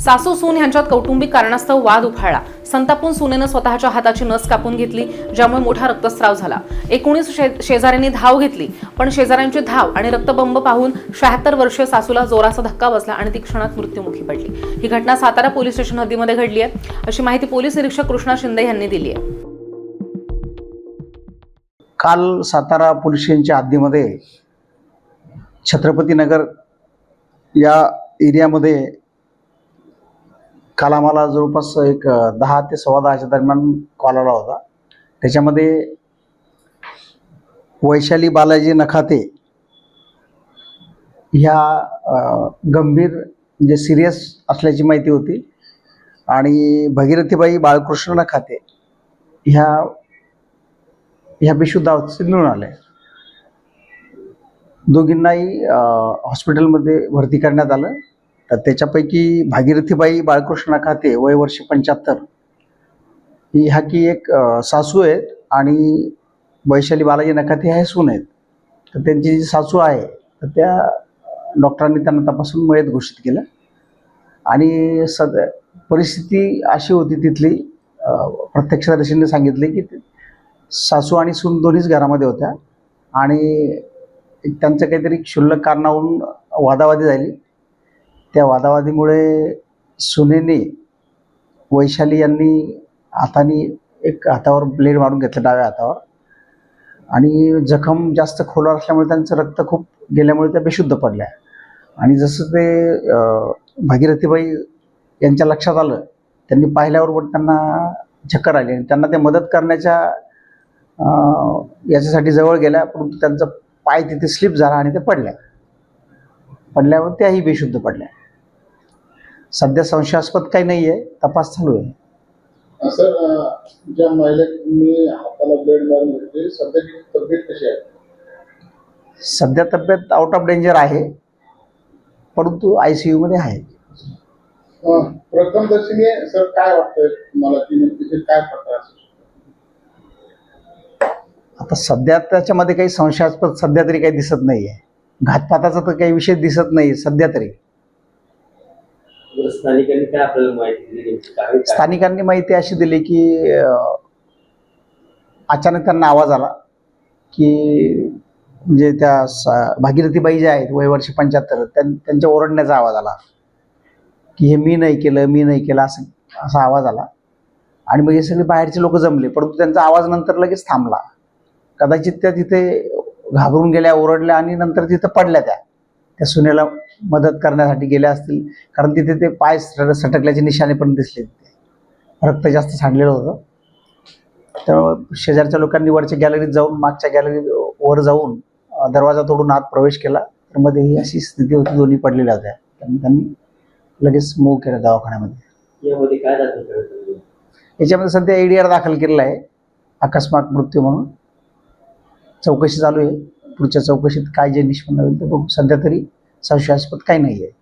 सासू सून यांच्यात कौटुंबिक कारणास्तव वाद उफाळला. संतापून सुनेनं स्वतःच्या हाताची नस कापून घेतली ज्यामुळे मोठा रक्तस्राव झाला. एकोणीस शे- शेजाऱ्यांनी धाव घेतली पण शेजाऱ्यांची धाव आणि रक्तबंब पाहून शहात्तर वर्षीय सासूला जोराचा धक्का बसला आणि ती क्षणात मृत्युमुखी पडली. ही घटना सातारा पोलीस स्टेशन हद्दीमध्ये घडली आहे. अशी माहिती पोलीस निरीक्षक कृष्णा शिंदे यांनी दिली आहे. काल सातारा पोलीस स्टेशनच्या हद्दीमध्ये छत्रपतीनगर या एरियामध्ये काल आम्हाला जवळपास एक दहा ते सव्वा दहाच्या दरम्यान कॉल आला होता. त्याच्यामध्ये वैशाली बालाजी नखाते ह्या गंभीर म्हणजे सिरियस असल्याची माहिती होती. आणि भगीरथीबाई बाळकृष्ण नखाते ह्या ह्या बेशुद्धावस्थेत मिळून आल्या दोघींनाही हॉस्पिटलमध्ये भरती करण्यात आलं. तर त्याच्यापैकी भागीरथीबाई बाळकृष्ण खाते वय वर्ष पंच्याहत्तर. ही ह्या की एक सासू आहेत आणि वैशाली बालाजी नखाते हे सून आहेत. तर त्यांची जी सासू आहे तर त्या डॉक्टरांनी त्यांना तपासून मयत घोषित केलं. आणि सद परिस्थिती अशी होती तिथली प्रत्यक्षदर्शींनी सांगितले की सासू आणि सून दोन्हीच घरामध्ये होत्या. आणि एक त्यांचं काहीतरी क्षुल्लक कारणावरून वादावादी झाली. त्या वादावादीमुळे सुनेने वैशाली यांनी हाताने एक हातावर ब्लेड मारून घेतलं डाव्या हातावर. आणि जखम जास्त खोलवर असल्यामुळे त्यांचं रक्त खूप गेल्यामुळे त्या बेशुद्ध पडल्या. आणि जसं ते भागीरथीबाई यांच्या लक्षात आलं त्यांनी पाहिल्याबरोबर त्यांना चक्कर आली आणि त्यांना ते मदत करण्याच्या याच्यासाठी जवळ गेल्या परंतु त्यांचा पाय तिथे स्लिप झाला आणि ते पडल्या. पडल्यावर त्याही बेशुद्ध पडल्या. सध्या संशयास्पद काही नाही आहे तपास चालू आहे. सर ज्या महिलेनी हाताला ब्लेड मारून घेतली सध्याची तब्येत कशी आहे? सध्या तब्येत आउट ऑफ डेंजर आहे परंतु आय सी यूमध्ये आहे. अं, प्रथमदर्शनी सर काय वाटतंय तुम्हाला? की काय प्रकार? आता सध्या त्याच्यामध्ये काही संशयास्पद सध्या तरी काही दिसत नाही आहे घातपाताचा तर काही विषय दिसत नाही सध्या तरी. स्थानिकांनी काय आपल्याला माहिती दिली? कारण काय? स्थानिकांनी माहिती अशी दिली की अं, अचानक त्यांना आवाज आला की म्हणजे त्या स- भागीरथीबाई ज्या आहेत वय वर्ष पंच्याहत्तर त्यांच्या ओरडण्याचा आवाज आला. की हे मी नाही केलं मी नाही केलं असं असा आवाज आला. आणि मग हे सगळे बाहेरचे लोक जमले परंतु त्यांचा आवाज नंतर लगेच थांबला. कदाचित त्या तिथे घाबरून गेल्या ओरडल्या आणि नंतर तिथं पडल्या त्या. त्या सुनेला मदत करण्यासाठी गेल्या असतील. कारण तिथे ते पाय सट- सटकल्याचे निशाणे पण दिसले. रक्त जास्त सांडलेलं होतं. त्यामुळे शेजारच्या लोकांनी वरच्या गॅलरीत जाऊन मागच्या गॅलरीत वर जाऊन दरवाजा तोडून आत प्रवेश केला. तर मध्ये ही अशी स्थिती होती दोन्ही पडलेल्या होत्या. त्यामुळे त्यांनी लगेच मूव केलं दवाखान्यामध्ये? याच्यामध्ये सध्या ए डी आर दाखल केलेला आहे. अकस्मात मृत्यू म्हणून. चौकशी चालू आहे. पुढच्या चौकशीत काय जे निष्पन्न होईल ते बघू. सध्या तरी संशयास्पद काही नाही आहे